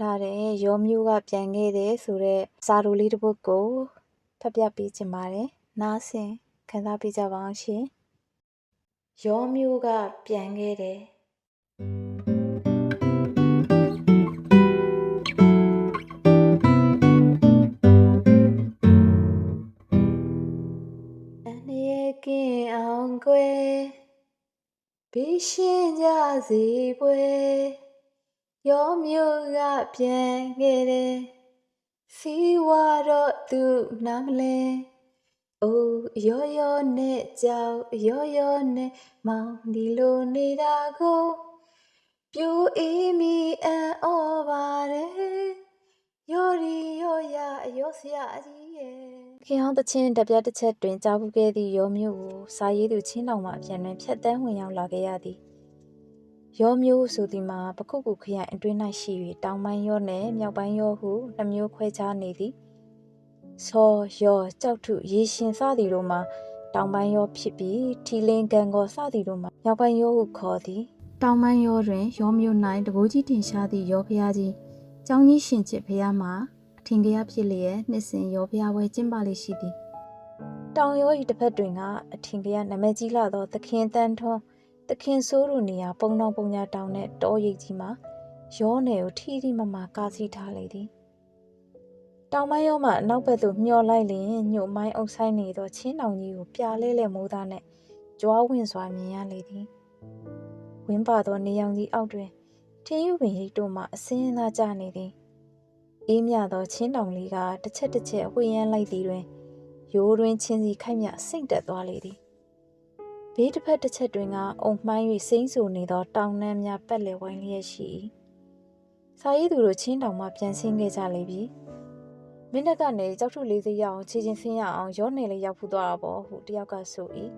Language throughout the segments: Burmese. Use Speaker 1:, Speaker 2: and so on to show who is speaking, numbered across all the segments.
Speaker 1: ကောက်လှိုင်းရေးသားထားတဲ့ရောမျိုးကပြန်ခဲ့တဲ့ဆိုတဲ့စာရိုလေးတစ်ပုဒ်ကိုဖတ်ပြပေးချင်ပါတယ်။နားဆင်ခံစားပေးကြပါအောင်ရှင်။ရောမျိုးကပြန်ခဲ့တယ်အန္တရာယ်ကင်းအောင်ကွယ်ဘေးရှင်းကြစေပွဲ ရောမျိုးကပြန်ခဲ့တယ်စီဝါတော့သူနားမလဲအိုးရောရောနဲ့ကြောက်ရောရောနဲ့မောင်ဒီလိုနေတာကိုပြိုအေးမီအံ့ဩပါတယ်ရောရီရောရရောစရာကြီးရဲ့ခင်အောင်တချင်းတပြတ်တစ်ချက်တွင်ကြားဘူးခဲ့သည့်ရောမျိုးကိုစာရေးသူချင်းတောင်မှအပြန်တွင်ဖြတ်တန်းဝင်ရောက်လာခဲ့ရသည် ရောမျိုးဆိုသည်မှာပခုတ်ကူခရိုင်အတွင်း၌ရှိ၍တောင်ပိုင်းရောနှင့်မြောက်ပိုင်းရောဟုနှမျိုးခွဲခြားနေသည်ဆောရောကြောက်ထုရေရှင်စသည်တို့မှာတောင်ပိုင်းရောဖြစ်ပြီးထီလင်းကန်ကောစသည်တို့မှာမြောက်ပိုင်းရောဟုခေါ်သည်တောင်ပိုင်းရောတွင်ရောမျိုး၌တကိုးကြီးတင်ရှားသည့်ရောဖျားကြီးကျောင်းကြီးရှင်ချစ်ဖျားမှာအထင်ကရဖြစ်လျက်နှစ်စဉ်ရောဖျားပွဲကျင်းပလေရှိသည်တောင်ရောဤတစ်ဖက်တွင်ကအထင်ကရနမကြီးလာသောသခင်တန်းထွန်းသ ခင်ဆိုးတို့နေရာပုံတောင်ပုံညာတောင်နဲ့တောရိပ်ကြီးမှာရောနယ်ကိုထီထီမမကားစီထားလေသည်တောင်ပိုင်းရောမှအနောက်ဘက်သို့မျောလိုက်လျင်ညို့မိုင်းအုပ်ဆိုင်နေသောချင်းတောင်ကြီးကိုပြာလဲလဲမိုးသားနဲ့ကြွားဝင်စွာမြင်ရလေသည်ဝင်းပါသောနေရောင်ကြီးအောက်တွင်ထင်းယူပင်ရိပ်တို့မှအစင်းအသားကျနေသည်အေးမြသောချင်းတောင်လေးကတစ်ချက်တစ်ချက်ဝှေ့ရမ်းလိုက်သည်တွင်ရိုးတွင်ချင်းစီခိုက်မြစိတ်တက်သွားလေသည် ဘေးတစ်ဖက်တစ်ချက်တွင်ကအုံမှိုင်း၍စိမ့်ဆူနေသောတောင်နှမ်းများပတ်လည်ဝိုင်းလျက်ရှိ၏စာရေးသူတို့ချင်းတောင်မှပြန်ဆင်းခဲ့ကြလေပြီမင်းတက်ကနေကြောက်ထုလေးစိရအောင်ခြေချင်းဆင်းရအောင်ရောနေလေးရောက်ဖူးသွားတာပေါ့ဟုတယောက်ကဆို၏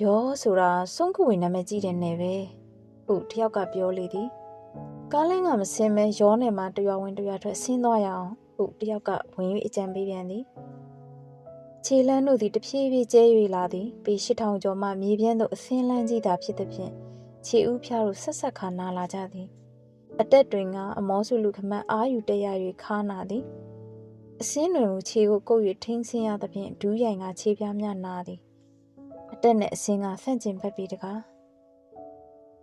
Speaker 1: ရောဆိုတာစွန့်ခုဝင်နာမည်ကြီးတဲ့နယ်ပဲဟုတယောက်ကပြောလေသည်ကားလင်းကမဆင်းမဲရောနယ်မှာတရွာဝင်တရွာထွက်ဆင်းသွားရအောင်ဟုတယောက်ကဝင်၍အကြံပေးပြန်သည် ခြေလန်းတို့သည်တဖြည်းဖြည်းကျဲ၍လာသည်ပေ8000ကျော်မှမြေပြန့်သို့အစင်းလန်းကြီးသာဖြစ်သည်ဖြင့်ခြေဥဖျားတို့ဆက်ဆက်ခါနာလာကြသည်အတက်တွင်ကအမောစုလူခမတ်အာယူတက်ရ၍ခါနာသည်အစင်းတွင်ကိုခြေကိုကုပ်၍ထိန်းဆင်းရသဖြင့်ဒူးရိုင်ကခြေပြားများနာသည်အတက်နှင့်အစင်းကဆန့်ကျင်ဘက်ပြီးတကား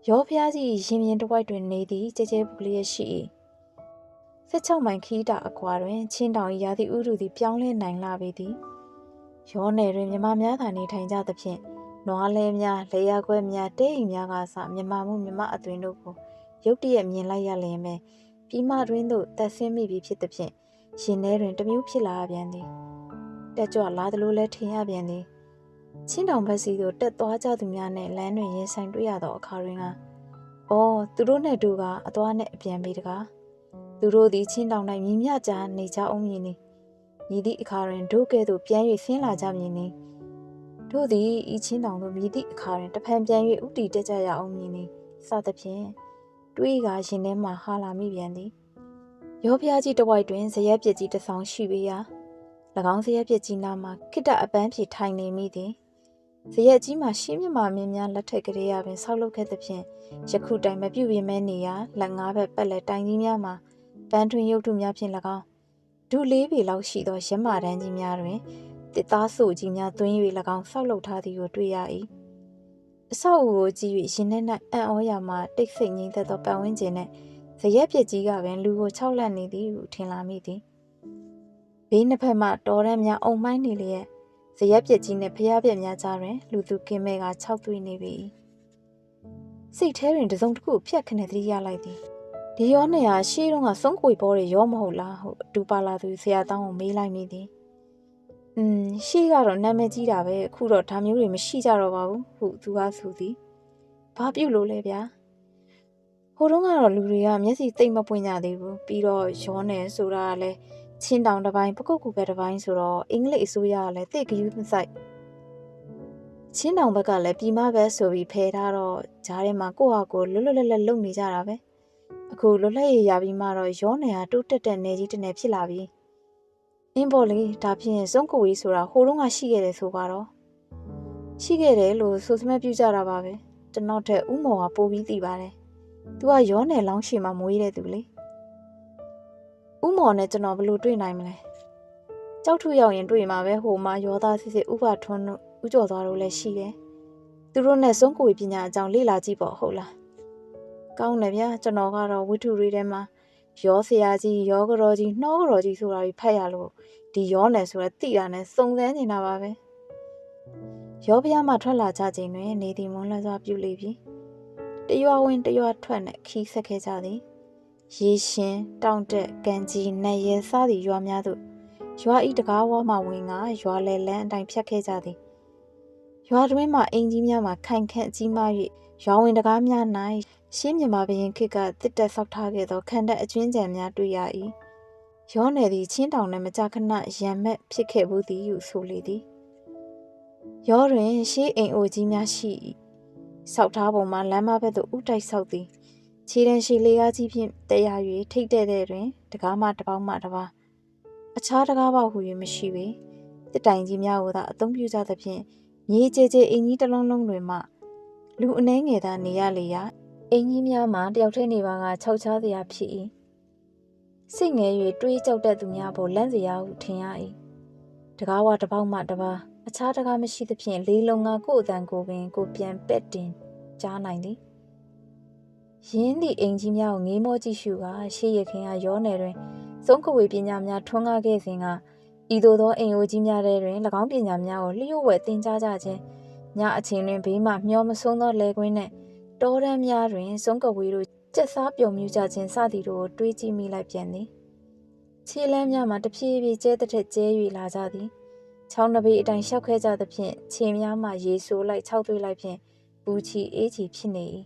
Speaker 1: ရောဖျားကြီးရင်မြင်တစ်ဝိုက်တွင်နေသည်ကြဲကြဲပူလျက်ရှိ၏16မိုင်ခီးတာအကွာတွင်ချင်းတောင်၏ရာသီဥတုသည်ပြောင်းလဲနိုင်လာပေသည် ရောနယ်တွင်မြမများသာနေထိုင်ကြသဖြင့်နွားလဲများလေယာခွဲများတဲအိမ်များကစမြမမှုမြမအသွင်တို့ကိုရုတ်တရက်မြင်လိုက်ရလျင်ပဲပြီးမှတွင်သို့တက်ဆင်းမိပြီဖြစ်သဖြင့်ရှင်ထဲတွင်တစ်မျိုးဖြစ်လာပြန်သည်တက်ကြွလာသလိုလဲထင်ရပြန်သည်ချင်းတောင်ဘက်စီသို့တက်သွားကြသူများနဲ့လမ်းတွင်ရင်ဆိုင်တွေ့ရသောအခါတွင်ကအော်သူတို့နဲ့တူကအသွားနဲ့အပြန်ပေတကားသူတို့သည်ချင်းတောင်၌မြည်မြကြနေကြအောင်မြင်နေ မြည်သည့်အခါတွင်ဒုကဲ့သို့ပြန်၍ဆင်းလာကြမည်နီတို့သည်ဤချင်းတောင်သို့မြည်သည့်အခါတွင်တဖန်ပြန်၍ဥတီတက်ကြရအောင်မည်နီစသဖြင့်တွေးကရင်ထဲမှဟာလာမိပြန်သည်ရောဖျားကြီးတစ်ဝိုက်တွင်ဇရက်ပြစ်ကြီးတစ်ဆောင်ရှိပေရာ၎င်းဇရက်ပြစ်ကြီးနားမှခိတ္တအပန်းဖြေထိုင်နေမိသည်ဇရက်ကြီးမှာရှင်းမြမာမင်းများလက်ထက်ကလေးရပင်ဆောက်လုပ်ခဲ့သဖြင့်ယခုတိုင်မပြုတ်ပြင်းမဲနေရာလက်ငါးဘက်ပက်လက်တိုင်ကြီးများမှာပန်းထွင်ရုပ်ထုများဖြင့်၎င်း ဒုလေးပေလောက်ရှိသောရမတန်းကြီးများတွင်တစ်သားဆိုကြီးများသွင်း၍၎င်းဆောက်လုပ်ထားသည်ကိုတွေ့ရ၏အဆောက်အဦကိုကြည့်၍ရင်ထဲ၌အံ့ဩရာမှတိတ်ဆိတ်ငြိမ်သက်သောပတ်ဝန်းကျင်နှင့်ဇရက်ပြက်ကြီးကပင်လူကိုခြောက်လန့်နေသည်ဟုထင်လာမိသည်ဘေးနှစ်ဖက်မှတော်ရမ်းများအုံမိုင်းနေလျက်ဇရက်ပြက်ကြီးနှင့်ဖျားပြက်များကြားတွင်လူသူကင်းမဲ့ကခြောက်သွေးနေပြီစိတ်ထဲတွင်တစုံတစ်ခုဖြတ်ခနဲ့သတိရလိုက်သည် ဒီရောနေရာရှေးတုန်းကစုံကွေပေါ်တွေရောမဟုတ်လားဟုအတူပါလာသူဆရာတောင်းကိုမေးလိုက်မိသည်။อืมရှေးကတော့နာမည်ကြီးတာပဲအခုတော့ဒါမျိုးတွေမရှိကြတော့ပါဘူးဟုသူကဆိုသည်။ဘာပြုတ်လို့လဲဗျာ။ဟိုတုန်းကတော့လူတွေကမျက်စိသိမ့်မပွင့်ကြသေးဘူးပြီးတော့ရောနယ်ဆိုတာကလည်းချင်းတောင်တစ်ပိုင်းပကုတ်ကူပဲတစ်ပိုင်းဆိုတော့အင်္ဂလိပ်အစိုးရကလည်းတိတ်ကယူးမဆိုင်ချင်းတောင်ဘက်ကလည်းပြည်မဘက်ဆိုပြီးဖယ်ထားတော့ဂျားထဲမှာကိုယ့်ဟာကိုယ်လွတ်လွတ်လပ်လပ်လုပ်နေကြတာပဲ။ အခုလွတ်လပ်ရေးရပြီးမှတော့ရောနယ်ဟာတိုးတက်တဲ့နယ်ကြီးတစ်နယ်ဖြစ်လာပြီ။အင်းပေါ်လေဒါဖြင့်စုံကိုဝေးဆိုတာဟိုတုန်းကရှိခဲ့တယ်ဆိုပါတော့။ရှိခဲ့တယ်လို့ဆိုစမဲ့ပြကြတာပါပဲ။ကျွန်တော်ထက်ဥမော်ကပိုပြီးသိပါတယ်။ तू ကရောနယ်လောင်းရှိမှမွေးတဲ့သူလေ။ဥမော်နဲ့ကျွန်တော်ဘယ်လိုတွေ့နိုင်မလဲ။ကြောက်ထုရောက်ရင်တွေ့မှာပဲဟိုမှာရောသားစစ်စစ်ဥပထွန်းတို့ဥကျော်သွားတို့လည်းရှိတယ်။သူတို့နဲ့စုံကိုပညာအကြောင်းလေ့လာကြည့်ပေါ့ဟုတ်လား။ ကောင်းတယ်ဗျာကျွန်တော်ကတော့ဝိထုတွေထဲမှာရောဆရာကြီးရောကတော်ကြီးနှောကတော်ကြီးဆိုတာတွေဖတ်ရလို့ဒီရောနယ်ဆိုရတိတာနဲ့စုံစမ်းနေတာပါပဲ။ရောဖျားမှထွက်လာကြချိန်တွင် နေသည်မွန်းလန်းစွာပြုလေပြီ။တရွာဝင်တရွာထွက်နဲ့ခီးဆက်ခဲ့ကြသည်။ရေရှင်တောင်တက်ကန်ကြီးနတ်ရဲစသည့်ရွာများသို့ရွာဤတကားဝါမှဝင်ကရွာလဲလန်းအတိုင်းဖြတ်ခဲ့ကြသည်။ရွာတွင်မှအင်ကြီးများမှခိုင်ခန့်ကြီးမား၍ ရွာဝင်တကားများ၌ရှင်းမြမာဘရင်ခေတ်ကတစ်တက်ဆောက်ထားခဲ့သောခန္ဓာအကျွင်းကြံများတွေ့ရ၏။ရောနယ်သည်ချင်းတောင်နှင့်မကြခဏရံမက်ဖြစ်ခဲ့ဘူးသည်ဟုဆိုလေသည်။ရောတွင်ရှေးအိမ်အိုကြီးများရှိ၏။ဆောက်ထားပုံမှာလမ်းမဘက်သို့ဥတိုက်ဆောက်သည်။ခြေတန်းရှိလေကားကြီးဖြင့်တရား၍ထိတ်တဲ့တဲ့တွင်တကားမှတစ်ပေါက်မှတစ်ပါးအခြားတကားပေါက်ဟူ၍မရှိပေ။တစ်တိုင်ကြီးများကိုသာအသုံးပြုကြသဖြင့်မြေကျဲကျဲအိမ်ကြီးတစ်လုံးလုံးတွင်မှ လူအနှဲငယ်သာနေရလေရာအိမ်ကြီးများမှာတယောက်တည်းနေပါကခြောက်ချားစရာဖြစ်၏စိတ်ငယ်၍တွေးကြောက်တတ်သူများပေါ်လန့်စရာဟုထင်ရ၏တကားဝတစ်ပေါက်မှတစ်ပါးအခြားတကားမရှိသဖြင့်လေးလုံးကကိုယ်အတန်ကိုပင်ကိုပြန်ပက်တင်ကြားနိုင်သည်ရင်းသည့်အိမ်ကြီးများကိုငေးမောကြည့်ရှုကရှေးရခင်ကရောနယ်တွင်သုံးကဝေပညာများထွန်းကားခဲ့စဉ်ကဤသို့သောအိမ်အိုကြီးများထဲတွင်၎င်းပညာများကိုလျှို့ဝှက်သင်ကြားကြခြင်း ညအချိန်တွင်ဘေးမှမျောမဆုံးသောလေကွင်းနှင့်တောတန်းများတွင်စုံကဝေးတို့ကြက်စားပြုံမြူကြခြင်းစသည်တို့ကိုတွေးကြည့်မိလိုက်ပြန်သည်ခြေလမ်းများမှာတဖြည်းဖြည်းကျဲတဲ့ထက်ကျဲ၍လာကြသည်ချောင်းတစ်ပေအတိုင်းလျှောက်ခဲကြသဖြင့်ခြေများမှရေဆိုးလိုက်ခြောက်သွေးလိုက်ဖြင့်ပူချီအေးချီဖြစ်နေ၏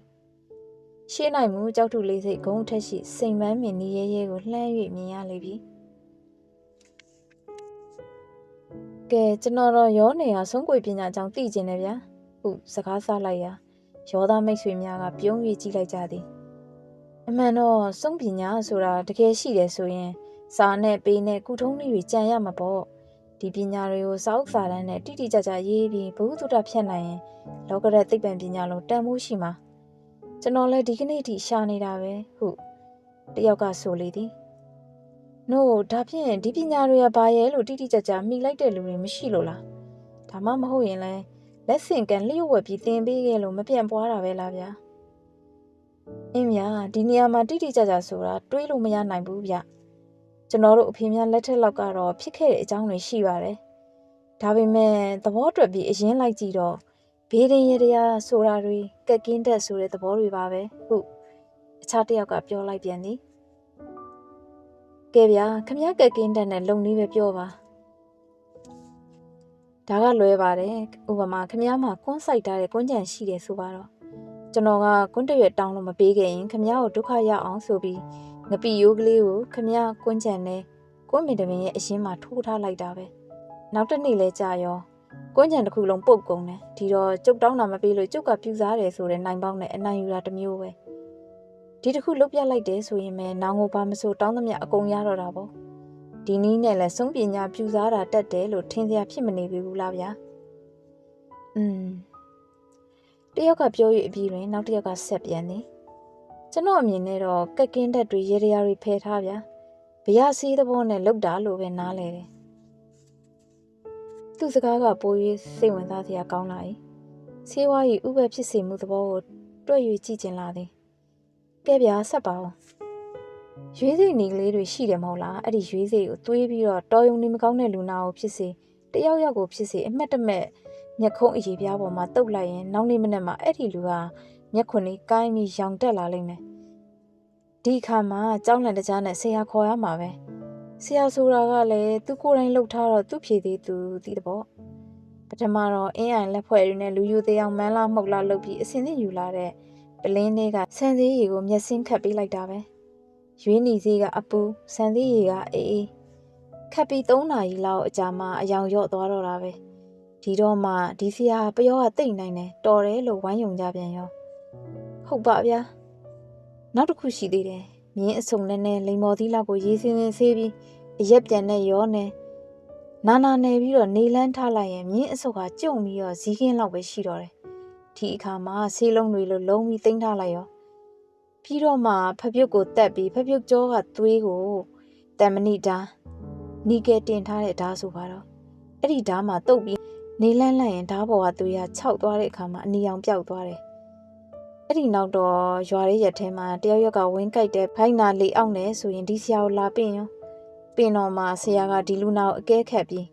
Speaker 1: ရှေ့၌မူကြောက်ထုလေးစိတ်ဂုံးထက်ရှိစိမ်မန်းမြင်နေရဲရဲကိုလှမ်း၍မြင်ရလေပြီ ကဲကျွန်တော်တော့ရောနေရဆုံးကွေပညာအကြောင်းသိကျင်တယ်ဗျာဟုစကားဆလိုက်ရာရောသားမိတ်ဆွေများကပြုံး၍ကြည့်လိုက်ကြသည်အမှန်တော့စုံပညာဆိုတာတကယ်ရှိတယ်ဆိုရင်စာနဲ့ပေနဲ့ကုထုံးလေးတွေကြံရမှာပေါ့ဒီပညာတွေကိုစာအုပ်စာတမ်းနဲ့တိတိကျကျရေးပြီးဘုဟုတုတဖြတ်နိုင်ရင်လောကရက်သိပ္ပံပညာလုံးတန်ဖိုးရှိမှာကျွန်တော်လည်းဒီကနေ့ထိရှာနေတာပဲဟုတယောက်ကဆိုလေသည် နို့ဒါဖြင့်ဒီပညာတွေကဘာရဲ့လို့တိတိကျကျမိလိုက်တဲ့လူတွေမရှိလို့လားဒါမှမဟုတ်ရင်လည်းလက်ဆင့်ကန်လျှို့ဝှက်ပြီးသင်ပေးခဲ့လို့မပြန့်ပွားတာပဲလားဗျာအင်းဗျာဒီနေရာမှာတိတိကျကျဆိုတာတွေးလို့မရနိုင်ဘူးဗျကျွန်တော်တို့အဖေများလက်ထက်လောက်ကတော့ဖြစ်ခဲ့တဲ့အကြောင်းတွေရှိပါတယ်ဒါပေမဲ့သဘောတွက်ပြီးအရင်လိုက်ကြည့်တော့ဘေးရင်ရတရားဆိုတာတွေကက်ကင်းတက်ဆိုတဲ့သဘောတွေပါပဲဟုတ်အခြားတစ်ယောက်ကပြောလိုက်ပြန်သည် ကဲဗျာခမရကက်ကင်းတက်နဲ့လုံနည်းပဲပြောပါဒါကလွဲပါတယ်ဥပမာခမရမှာကွန်းဆိုင်ထားတဲ့ကွန်းကြံရှိတယ်ဆိုပါတော့ကျွန်တော်ကကွန်းတရွက်တောင်းလို့မပေးခဲ့ရင်ခမရကိုဒုက္ခရအောင်ဆိုပြီးငပီယိုးကလေးကိုခမရကွန်းကြံနဲ့ကွန်းမင်တမင်ရဲ့အရင်မှာထိုးထားလိုက်တာပဲနောက်တစ်နေ့လဲကြာရောကွန်းကြံတစ်ခုလုံးပုတ်ကုန်တယ်ဒီတော့ကျုပ်တောင်းတာမပေးလို့ကျုပ်ကပြူစားတယ်ဆိုတဲ့နိုင်ပေါင်းနဲ့အနိုင်ယူတာတစ်မျိုးပဲ ဒီတစ်ခုလုတ်ပြလိုက်တယ်ဆိုရင်ပဲနောင်ကိုဘာမဆိုတောင်းသမျှအကုန်ရတော့တာပေါ့ဒီနည်းနဲ့လဲဆုံးပညာပြူစားတာတက်တယ်လို့ထင်စရာဖြစ်မနေဘူးလားဗျာอืมတယောက်ကပြော၍အပြီးတွင်နောက်တစ်ယောက်ကဆက်ပြန်သည်ကျွန်တော်အမြင်နဲ့တော့ကက်ကင်းတက်တွေရေရရာတွေဖယ်ထားဗျာဗျာစီးသဘောနဲ့လောက်တာလို့ပဲနားလဲတယ်သူ့စကားကပို၍စိတ်ဝင်စားစရာကောင်းလာ၏ဆေးဝါး၏ဥပ္ပဖြစ်စေမှုသဘောကိုတွေ့၍ကြည့်ကျင်လာသည် ကဲဗျာဆက်ပါဦးရွေးစိတ်နေကလေးတွေရှိတယ်မဟုတ်လားအဲ့ဒီရွေးစိတ်ကိုသွေးပြီးတော့တော်ယုံနေမကောင်းတဲ့လူနာကိုဖြစ်စေတယောက်ယောက်ကိုဖြစ်စေအမှတ်တမဲ့မျက်ခုံးအရေးပြားပေါ်မှာတုတ်လိုက်ရင်နောက်နေ့မနေ့မှာအဲ့ဒီလူကမျက်ခွန်လေးကိုင်းပြီးရောင်တက်လာလိမ့်မယ်ဒီအခါမှာကြောင်းလန့်တကြားနဲ့ဆရာခေါ်ရမှာပဲဆရာဆိုတာကလည်းသူကိုယ်တိုင်လှုပ်ထားတော့သူ့ဖြေသေးသူသိတဲ့ပေါ့ပထမတော့အင်းအိုင်လက်ဖွဲ့တွေနဲ့လူယူသေးအောင်မန်းလာမှုတ်လာလုပ်ပြီးအစင်းစင်းယူလာတဲ့ ပလင်းလေးကဆန်သေးရီကိုမျက်စင်းခတ်ပေးလိုက်တာပဲရွေးနေစေးကအပူဆန်သေးရီကအေးအေးခတ်ပြီး3နာရီလောက်အကြာမှာအယောင်ရော့သွားတော့တာပဲဒီတော့မှဒီဆရာပျောကတိတ်နိုင်တယ်တော်တယ်လို့ဝိုင်းယုံကြပြန်ရောဟုတ်ပါဗျာနောက်တစ်ခုရှိသေးတယ်မြင်းအစုံနဲ့နဲ့လိန်မော်သီးလောက်ကိုရေးစင်းစင်းဆေးပြီးအရက်ပြန်နဲ့ရောနဲ့နာနာနေပြီးတော့နေလန်းထားလိုက်ရင်မြင်းအစုပ်ကကြုံပြီးတော့ဇီးကင်းလောက်ပဲရှိတော့တယ် ဒီအခါမှာဆေးလုံးတွေလိုလုံးပြီးတင်ထားလိုက်ရောပြီးတော့မှဖပြုတ်ကိုတက်ပြီးဖပြုတ်ကြောကသွေးကိုတန်မဏိဓာနီကယ်တင်ထားတဲ့ဓာဆိုပါတော့အဲ့ဒီဓာမှာတုတ်ပြီးနေလန်းလန့်ရင်ဓာပေါ်ကသွေးကခြောက်သွားတဲ့အခါမှာအနီအောင်ပျောက်သွားတယ်အဲ့ဒီနောက်တော့ရွာရဲ့ရက်ထဲမှာတယောက်ယောက်ကဝင်းကြိုက်တဲ့ဖိုင်နာလေအောင်နေဆိုရင်ဒီဆရာကိုလာပင့်ရောပင့်တော့မှဆရာကဒီလူနာကိုအကဲခတ်ပြီး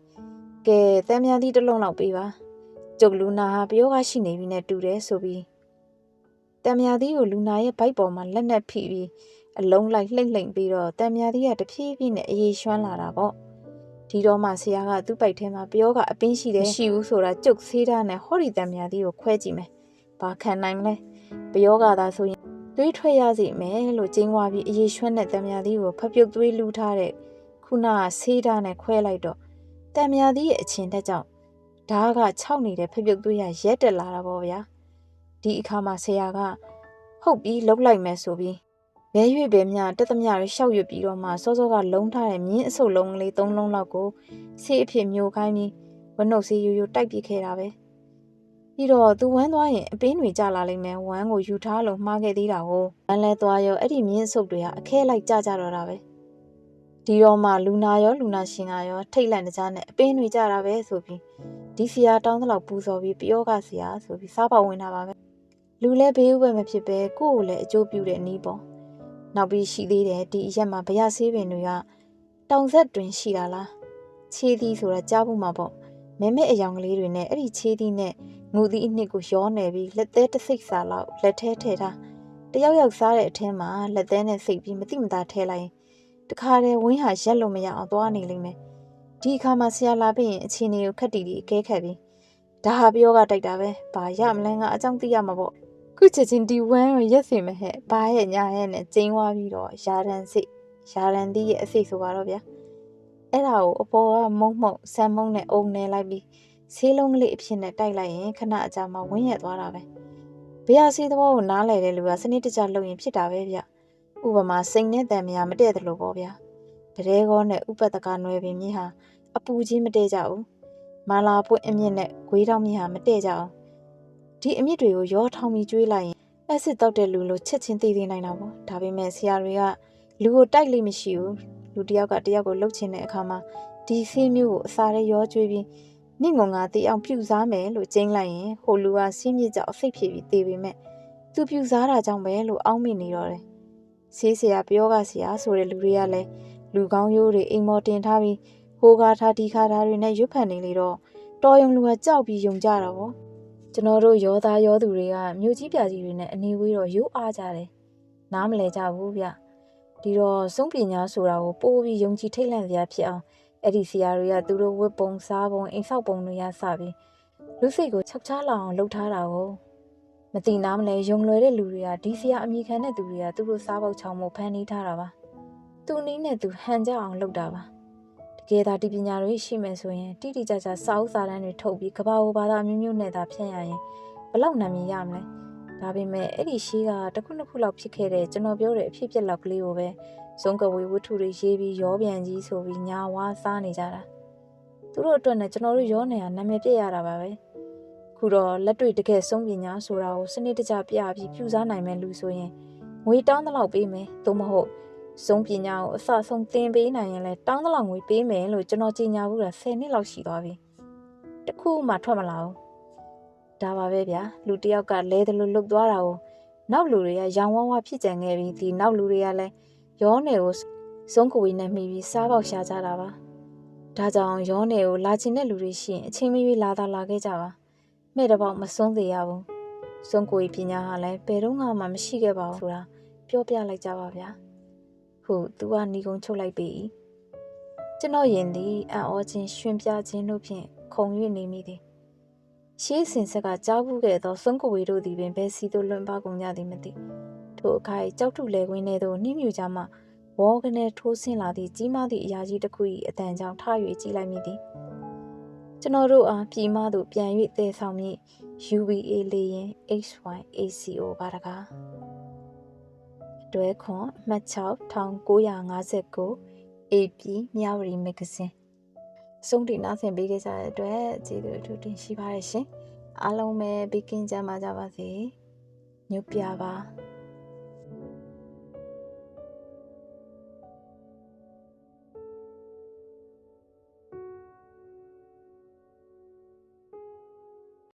Speaker 1: ကဲတမ်းများသီးတစ်လုံးလောက်ပေးပါ ကျုပ်လူနာဟာပယောဂရှိနေပြီနဲ့တူတယ်ဆိုပြီးတမ်းများသီးကိုလူနာရဲ့ဘိုက်ပေါ်မှာလက်နက်ဖိပြီးအလုံးလိုက်လှိမ့်လှိမ့်ပြီးတော့တမ်းများသီးကတဖြည်းဖြည်းနဲ့အေးရွှမ်းလာတာပေါ့ဒီတော့မှဆရာကသူ့ပိုက်ထဲမှာပယောကအပင်းရှိတယ်ရှိဘူးဆိုတာကျုပ်သေးတာနဲ့ဟောဒီတမ်းများသီးကိုခွဲကြည့်မယ်ဘာခံနိုင်မလဲပယောကသာဆိုရင်သွေးထွက်ရစီမယ်လို့ကျင်းသွားပြီးအေးရွှမ်းတဲ့တမ်းများသီးကိုဖပြုတ်သွေးလူထားတဲ့ခုနကဆေးဓာတ်နဲ့ခွဲလိုက်တော့တံမြာသီးရဲ့အချင်းတက်ကြောင့် ဓားကခြောက်နေတဲ့ဖပြုတ်သွေးရရက်တက်လာတာပေါ့ဗျာဒီအခါမှာဆရာကဟုတ်ပြီးလှုပ်လိုက်မယ်ဆိုပြီးဘဲရွေပဲမြတက်သမျှရရှောက်ရွပြီးတော့မှစောစောကလုံးထားတဲ့မြင်းအစုပ်လုံးလေး၃လုံးလောက်ကိုဆေးအဖြစ်မျိုးခိုင်းပြီးဝနှုတ်ဆေးရိုးရိုးတိုက်ပစ်ခဲ့တာပဲပြီးတော့သူဝမ်းသွားရင်အပင်းတွေကျလာလိမ့်မယ်ဝမ်းကိုယူထားလို့မှားခဲ့သေးတာကိုဝမ်းလဲသွားရောအဲ့ဒီမြင်းအစုပ်တွေကအခဲလိုက်ကြကြတော့တာပဲ ဒီတော့မှလူနာရောလူနာရှင်ကရောထိတ်လန့်တကြားနဲ့အပင်းတွေကြတာပဲဆိုပြီးဒီဆရာတောင်းသလောက်ပူဇော်ပြီးပယောကဆရာဆိုပြီးစားပေါဝင်တာပါပဲလူလဲဘေးဥပဲမဖြစ်ပဲကိုယ့်ကိုလည်းအကျိုးပြုတဲ့နည်းပေါ့နောက်ပြီးရှိသေးတယ်ဒီအရက်မှာဗျာဆေးပင်တွေကတောင်ဆက်တွင်ရှိတာလားခြေသီးဆိုတာကြားဖို့မှာပေါ့မဲမဲအယောင်ကလေးတွေနဲ့အဲ့ဒီခြေသီးနဲ့ငူသီးအနှစ်ကိုရောနေပြီးလက်သေးတစ်စိတ်စာလောက်လက်ထဲထည့်ထားတယောက်ယောက်စားတဲ့အထင်းမှာလက်သေးနဲ့စိတ်ပြီးမတိမတာထဲလိုက်ရင် တခါတည်းဝင်းဟာရက်လို့မရအောင်သွားနေလိမ့်မယ်ဒီအခါမှာဆရာလာပြီးရင်အချင်းတွေကိုခက်တီတီအကဲခတ်ပြီးဒါဟာပြောကတိုက်တာပဲဘာရမလဲငါအကြောင်းသိရမှာပေါ့ခုချက်ချင်းဒီဝမ်းကိုရက်စီမဟဲ့ဘာရဲ့ညာရဲ့နဲ့ကျင်းသွားပြီးတော့ယာရန်စိတ်ယာရန်သီးရဲ့အစိတ်ဆိုပါတော့ဗျာအဲ့ဒါကိုအပေါ်ကမုံမှုံဆမ်းမုံနဲ့အုံနေလိုက်ပြီးဆေးလုံးကလေးအဖြစ်နဲ့တိုက်လိုက်ရင်ခဏအကြာမှဝင်းရက်သွားတာပဲဘရာဆေးသဘောကိုနားလဲတဲ့လူကစနစ်တကျလုပ်ရင်ဖြစ်တာပဲဗျ ဥပမာစိန်နဲ့တန်မြာမတည့်တယ်လို့ပေါ့ဗျာတရေကောနဲ့ဥပတကနွယ်ပင်မြင့်ဟာအပူကြီးမတည့်ကြဘူးမာလာပွင့်အမြင့်နဲ့ဂွေးတောင်မြင့်ဟာမတည့်ကြအောင်ဒီအမြင့်တွေကိုရောထောင်ပြီးကျွေးလိုက်ရင်အက်ဆစ်တောက်တဲ့လူလိုချက်ချင်းသိသိနိုင်တာပေါ့ဒါပေမဲ့ဆရာတွေကလူကိုတိုက်လိမ့်မရှိဘူးလူတယောက်ကတယောက်ကိုလှုပ်ချင်တဲ့အခါမှာဒီဆေးမျိုးကိုအစာရဲရောကျွေးပြီးနင့်ငုံငါတေးအောင်ပြူစားမယ်လို့ကျင်းလိုက်ရင်ဟိုလူကဆင်းမြစ်ကြောက်အစိတ်ဖြစ်ပြီးတေးပေမဲ့သူပြူစားတာကြောင့်ပဲလို့အောင်းမိနေတော့တယ် ဆေးဆရာပြောကဆရာဆိုတဲ့လူတွေကလည်းလူကောင်းရိုးတွေအိမ်မော်တင်ထားပြီးဟိုကားထားဒီကားထားတွေနဲ့ရွတ်ဖန်နေလေတော့တော်ယုံလူကကြောက်ပြီးယုံကြတာပေါ့ကျွန်တော်တို့ရောသားရောသူတွေကမြို့ကြီးပြကြီးတွေနဲ့အနေဝေးတော့ရိုးအားကြတယ်နားမလဲကြဘူးဗျဒီတော့စုံပညာဆိုတာကိုပိုးပြီးယုံကြည်ထိတ်လန့်စရာဖြစ်အောင်အဲ့ဒီဆရာတွေကသူတို့ဝတ်ပုံစားပုံအိမ်ဆောက်ပုံတွေရစပြီးလူစိတ်ကိုချက်ချားလာအောင်လှုပ်ထားတာကို မသိနာမလဲယုံလွယ်တဲ့လူတွေကဒီဆရာအမိခံတဲ့သူတွေကသူတို့စားပေါက်ချောင်းမို့ဖန်နေထားတာပါသူနည်းနဲ့သူဟန်ကြအောင်လုပ်တာပါတကယ်သာဒီပညာတွေရှိမယ်ဆိုရင်တိတိကျကျစာအုပ်စာတမ်းတွေထုတ်ပြီးကဘာဘာသာမျိုးမျိုးနဲ့သာဖြန့်ရရင်ဘလောက်နာမည်ရမလဲဒါပေမဲ့အဲ့ဒီရှိကတစ်ခုနှစ်ခုလောက်ဖြစ်ခဲ့တဲ့ကျွန်တော်ပြောတဲ့အဖြစ်အပျက်လောက်ကလေးကိုပဲဇုံကဝေဝတ္ထုတွေရေးပြီးရောပြန်ကြီးဆိုပြီးညာဝါစားနေကြတာသူတို့အတွက်နဲ့ကျွန်တော်တို့ရောနေရနာမည်ပြည့်ရတာပါပဲ ခုတော့လက်တွေ့တကယ်ဆုံးပညာဆိုတာကိုစနစ်တကျပြပြီးပြူစားနိုင်မဲ့လူဆိုရင်ငွေတောင်းတလောက်ပေးမယ်သို့မဟုတ်ဆုံးပညာကိုအစဆုံးသင်ပေးနိုင်ရင်လဲတောင်းတလောက်ငွေပေးမယ်လို့ကျွန်တော်ကြီးညာဘူးတာ10နှစ်လောက်ရှိသွားပြီတခုမှထွက်မလာဘူးဒါပါပဲဗျာလူတယောက်ကလဲတယ်လို့လုတ်သွားတာကိုနောက်လူတွေကရောင်ဝါးဝါဖြစ်ကြံခဲ့ပြီးဒီနောက်လူတွေကလည်းရောနယ်ကိုစုံးကိုဝေးနဲ့မှီပြီးစားပေါက်ရှာကြတာပါဒါကြောင့်ရောနယ်ကိုလာချင်တဲ့လူတွေရှိရင်အချင်းမရွေးလာတာလာခဲ့ကြပါ မဲ့တပေါက်မစွန်းသေးရဘူးစွန်းကိုဝေးပညာဟာလည်းဘယ်တော့မှမရှိခဲ့ပါဘူးဆိုတာပြောပြလိုက်ကြပါဗျာဟုတ်သူကဏီကုံချုပ်လိုက်ပြီကျွန်တော်ယင်သည်အံ့ဩခြင်းရှင်ပြခြင်းတို့ဖြင့်ခုံ၍နေမိသည်ရှေးစင်ဆက်ကကြားဘူးခဲ့သောစွန်းကိုဝေတို့သည်ပင်ဘယ်စီသို့လွန်ပါကုန်ကြသည်မသိထိုအခိုက်ကြောက်ထုလဲကွင်းထဲသို့နှိမ့်မြူကြမှဝေါကနေထိုးဆင်းလာသည့်ကြီးမားသည့်အရာကြီးတစ်ခု၏အတန်ကြောင့်ထ၍ကြည့်လိုက်မိသည် ကျွန်တော်တို့အားပြည်မသို့ပြန်၍တည်ဆောင်မည့် UVA လေရင် HYACO ပါတကားတွဲခွန်အမှတ်6 1959 AP မြဝတီမဂ္ဂဇင်းစုံတင်နာဆင်ပေးခဲ့ကြတဲ့အတွက်ကျေးဇူးအထူးတင်ရှိပါတယ်ရှင်အားလုံးပဲဘေးကင်းကြပါကြပါစေညွတ်ပြပါ